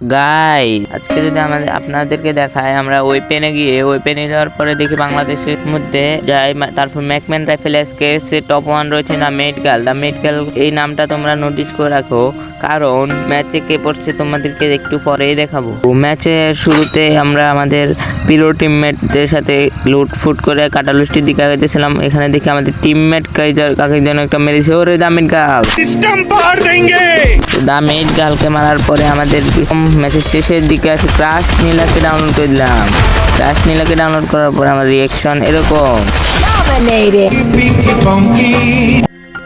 গাই আজকে যদি আমাদের, আপনাদেরকে দেখায় আমরা ওয়েপেনে গিয়ে ওয়েপেনে যাওয়ার পরে দেখি বাংলাদেশের মধ্যে যাই তারপর ম্যাকম্যান রাইফেল এসকে সে টপ ওয়ান রয়েছে না made girl the made girl এই নামটা তোমরা নোটিশ করে রাখো। কারণ ম্যাচে কে পড়ছে তোমাদেরকে একটু পরেই দেখাবো। ম্যাচের শুরুতে আমরা আমাদের পিলো টিমমেটদের সাথে লুটফুট করে কাটালুষ্টির দিকে গেছিলাম এখানে দেখি আমাদের টিমমেট কাকে যেন একটা মেরেছে। ওরে দামিন গাল দামিন গালকে মারার পরে আমাদের ম্যাচের শেষের দিকে আসে ক্রাশ নীলাকে ডাউনলোড করে দিলাম। ক্রাশ নীলাকে ডাউনলোড করার পরে আমার রিয়েকশন এরকম।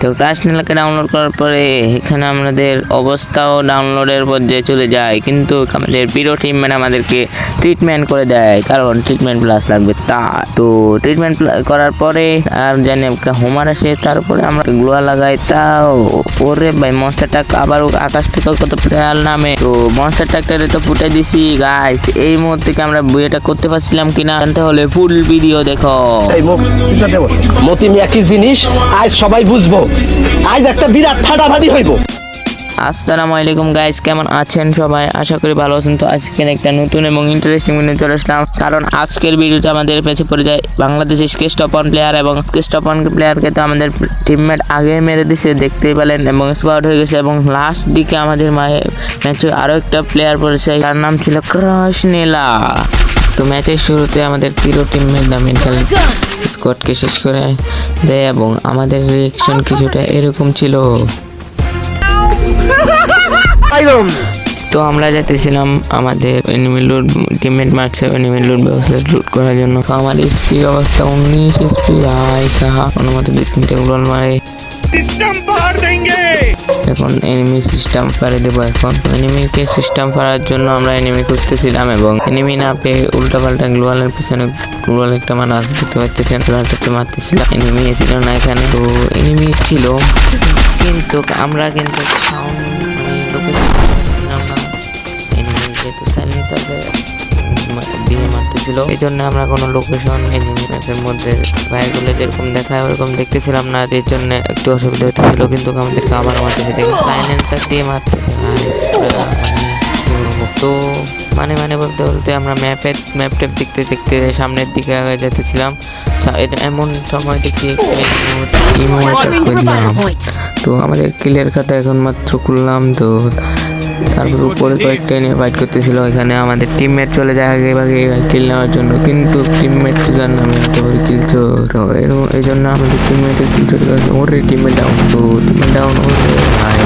তো ক্লাস নীলাকে ডাউনলোড করার পরে এখানে আমাদের অবস্থাও ডাউনলোডের পর্যায়ে চলে যায়। কিন্তু আমাদের প্রিয় টিমম্যান আমাদেরকে ট্রিটমেন্ট করে দেয়, কারণ ট্রিটমেন্ট প্লাস লাগবে তা। তো ট্রিটমেন্ট করার পরে আর জানি একটা হোমার আসে, তারপরে আমরা গ্লোয়া লাগাই, তাও ওরে ভাই মনস্টারটা আবার আকাশ থেকে কত প্লেয়ার নামে। তো মনস্টার ট্রাক্টরে তো ফুটে দিছি গাইস এই মুহূর্তে কি আমরা বিয়েটা করতে পারছিলাম কিনা জানতে হলে ফুল ভিডিও দেখো। বসে মতিম একই জিনিস? আজ সবাই বুঝব। আজ একটা বিরাট ফাটাফাটি হইব। আসসালামু আলাইকুম গাইস কেমন আছেন সবাই? আশা করি ভালো আছেন। তো আজকের একটা নতুন এবং ইন্টারেস্টিং ভিডিও চলে আসলাম। কারণ আজকের ভিডিওতে আমাদের পেছে পড়ে যায় বাংলাদেশের স্কেচ টপন প্লেয়ার এবং স্কেচ টপন প্লেয়ারকে তো আমাদের টিমমেট আগে মেরে দিছে, দেখতেই পেলেন এবং স্কোয়াড হয়ে গেছে এবং লাস্ট দিকে আমাদের ম্যাচে আরও একটা প্লেয়ার পড়েছে তার নাম ছিল ক্রাশ নীলা তো ম্যাচের শুরুতে আমাদের পিরো টিম মেন্টাল স্কোয়াডকে শেষ করে দেয় এবং আমাদের রিয়েকশন কিছুটা এরকম ছিল। তো আমরা যেতেছিলাম আমাদের এনিমেল রুট টিমমেট মার্কসে এনিমেল রুট ব্যবস্থা লুট করার জন্য। আমার স্পি অবস্থা উনিশ স্পি ভাই সাহা অনুমতি দুই তিনটে গোল মারে। এখন এনিমি সিস্টেম পারে দেবো এখন। এনিমিকে সিস্টেম পারার জন্য আমরা এনিমি খুঁজতেছিলাম এবং এনিমি না পেয়ে উল্টা পাল্টা গ্লোয়ালের পিছনে গ্লোয়াল একটা মানুষ দেখতে পাচ্ছেন গ্লোয়ালটাকে মারতেছিলাম। এনিমি ছিল না এখানে। তো এনিমি ছিল, কিন্তু আমরা কিন্তু সাউন্ড মানে লোকেশন এনিমি যেহেতু সাইলেন্সার দিয়ে মারতেছিল এই জন্য আমরা কোনো লোকেশন ম্যাপের মধ্যে ভাইগুলো যেরকম দেখায় ওরকম দেখতেছিলাম না এর জন্য একটু অসুবিধা হতেছিল কিন্তু আমাদেরকে আবার মারতেছে দেখি সাইলেন্সার দিয়ে মারতেছে মানে? তো মানে মানে বলতে বলতে আমরা ম্যাপের ম্যাপ ট্যাপ দেখতে দেখতে সামনের দিকে আগে যেতেছিলাম এমন সময় দেখি. তো আমাদের কিলের খাতা এখন মাত্র খুললাম তো তারপর উপরে কয়েকটা নিয়ে ফাইট করতেছিল এখানে আমাদের টিমমেট চলে যায় আগে ভাগে কিল নেওয়ার জন্য কিন্তু টিমমেট তো জান আমি এত বড় কিল চোর এই জন্য আমাদের টিমমেটের কিল চোর ওরে টিমমেট ডাউন তো টিমমেট ডাউন ওরে ভাই।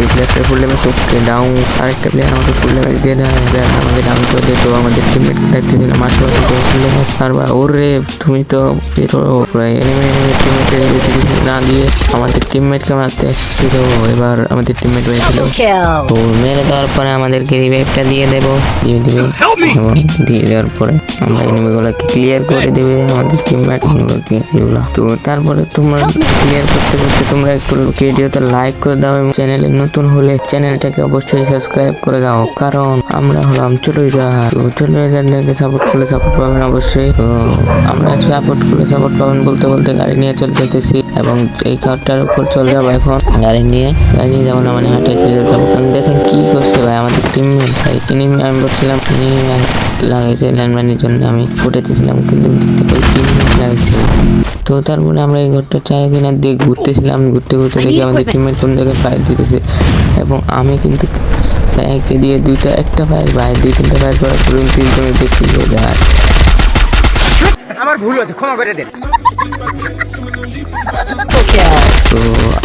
এই প্লেয়ারটা ফুল ড্যামেজ ওকে ডাউন আরেকটা প্লেয়ার আমাকে ফুল ড্যামেজ দিয়ে দেয় আমাকে ডাউন করে দেয় তো আমাদের টিমমেট ডাকতেছিলাম আশেপাশে তো ফুল ড্যামেজ পারবা ওরে তুমি তো এনিমি এনিমি টিমমেটের না দিয়ে আমাদের টিমমেটকে মারতে আসছিল এবার আমাদের টিমমেট হয়েছিল. তো মেরে দেওয়ার পরে আমাদেরকে রিভাইভটা দিয়ে দেবো। দিয়ে দিবে। এবং দিয়ে দেওয়ার পরে আমরা এনিমিগুলোকে ক্লিয়ার করে দেবে আমাদের টিমমেট গুলোকে এগুলো। তো তারপরে তোমরা ক্লিয়ার করতে করতে তোমরা একটু ভিডিওতে লাইক করে দাও এবং চ্যানেলে নতুন হলে চ্যানেলটাকে অবশ্যই সাবস্ক্রাইব করে দাও। কারণ আমরা হলাম ছোট যা তো ছোট যাদেরকে সাপোর্ট করলে সাপোর্ট পাবেন অবশ্যই। তো আমরা সাপোর্ট করলে সাপোর্ট পাবেন বলতে বলতে গাড়ি নিয়ে চলে যেতেছি এবং এই কারটার উপর চলে যাব এখন। গাড়ি নিয়ে গাড়ি নিয়ে যাব না মানে হাঁটে চলে যাব। দেখেন কি করছে ভাই? আমাদের টিমমেট ভাই এনিমি আমি বলছিলাম এনিমি লাগাইছে ল্যান্ডমাইনের জন্য। আমি ফুটেতেছিলাম কিন্তু দেখতে পাই টিমমেট লাগাইছে। তো তারপরে আমরা এই ঘরটা চারিদিনের দিয়ে ঘুরতেছিলাম, ঘুরতে ঘুরতে দেখি আমাদের টিমমেট কোন জায়গায় ফায়ার দিতেছে। এবং আমি কিন্তু একটা দিয়ে দুইটা, একটা ফায়ার ভাই, দুই, তিনটা ফায়ার করার পরে তিনজনে দেখি যায়। আমার ভুল হচ্ছে ক্ষমা করে দেন। তো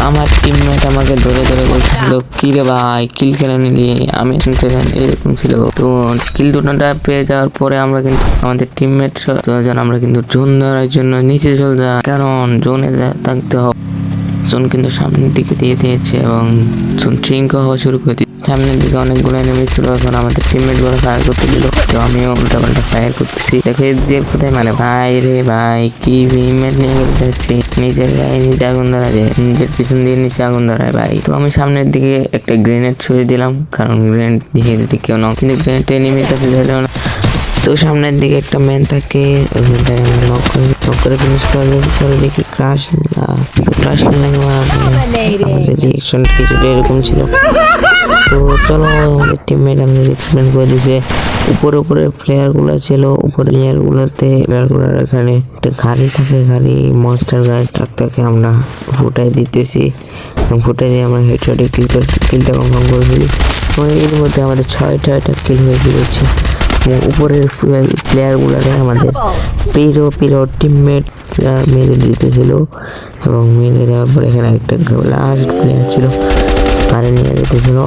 আমার টিমমেট আমাকে ধরে ধরে বলছিল কি রে ভাই কিল কেন নিলি আমি এরকম ছিল। তো কিল দুটোটা পেয়ে যাওয়ার পরে আমরা কিন্তু আমাদের টিমমেট জন আমরা কিন্তু জোন ধরার জন্য নিচে চলে যাই। কারণ জোনে থাকতে হবে। জোন কিন্তু সামনের দিকে দিয়ে দিয়েছে এবং জোন ট্রিঙ্ক হওয়া শুরু করে দিয়েছে। সামনের দিকে অনেকগুলো এনিমি ছিল, এখন আমাদের টিমমেটগুলো ফায়ার করতে দিল। তো আমিও উল্টা পাল্টা ফায়ার করতেছি। দেখো এফজিএফ কোথায় মানে ভাই রে ভাই, কি ভিমেট নিয়ে করতে যাচ্ছি? নিজের গায়ে নিজে আগুন ধরায় নিজের পিছন দিয়ে নিচে আগুন ধরায়, ভাই। তো আমি সামনের দিকে একটা গ্রেনেড ছুঁড়ে দিলাম, কারণ গ্রেনেড দিয়ে যদি কেউ নাও, কিন্তু গ্রেনেডটা এনিমির কাছে ধরলেও না। তো সামনের দিকে একটা ম্যান থাকে দেখি ক্রাশ ক্রাশ লাগে কিছুটা এরকম ছিল। তো চলো, আমাদের টিমমেট আমাদের এক্সপ্লেন করে দিছে। উপরে উপরে প্লেয়ারগুলো ছিল, উপরে প্লেয়ার গুলোতে প্লেয়ারগুলোর এখানে একটা গাড়ি থাকে, গাড়ি মনস্টার গাড়ি টাক থাকে আমরা ফুটাই দিতেছি। ফুটাই দিয়ে আমরা হেডশটে কিল করে কিলটা কনফার্ম করে ফেলি। এর মধ্যে আমাদের ছয় ছয়টা কিল হয়ে গিয়েছে। উপরের প্লেয়ার গুলারে আমাদের পিরো পিরো টিমমেট মেরে দিতেছিল। এবং মেরে দেওয়ার পরে এখানে একটা লাস্ট প্লেয়ার ছিল।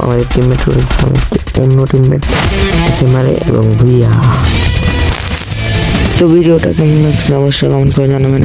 আমাদের টিমমেট রয়েছে অন্য টিমমেট এসে মারে এবং ভুইয়া তো ভিডিওটা কেমন লাগছে? অবশ্যই কমেন্ট করে জানাবেন।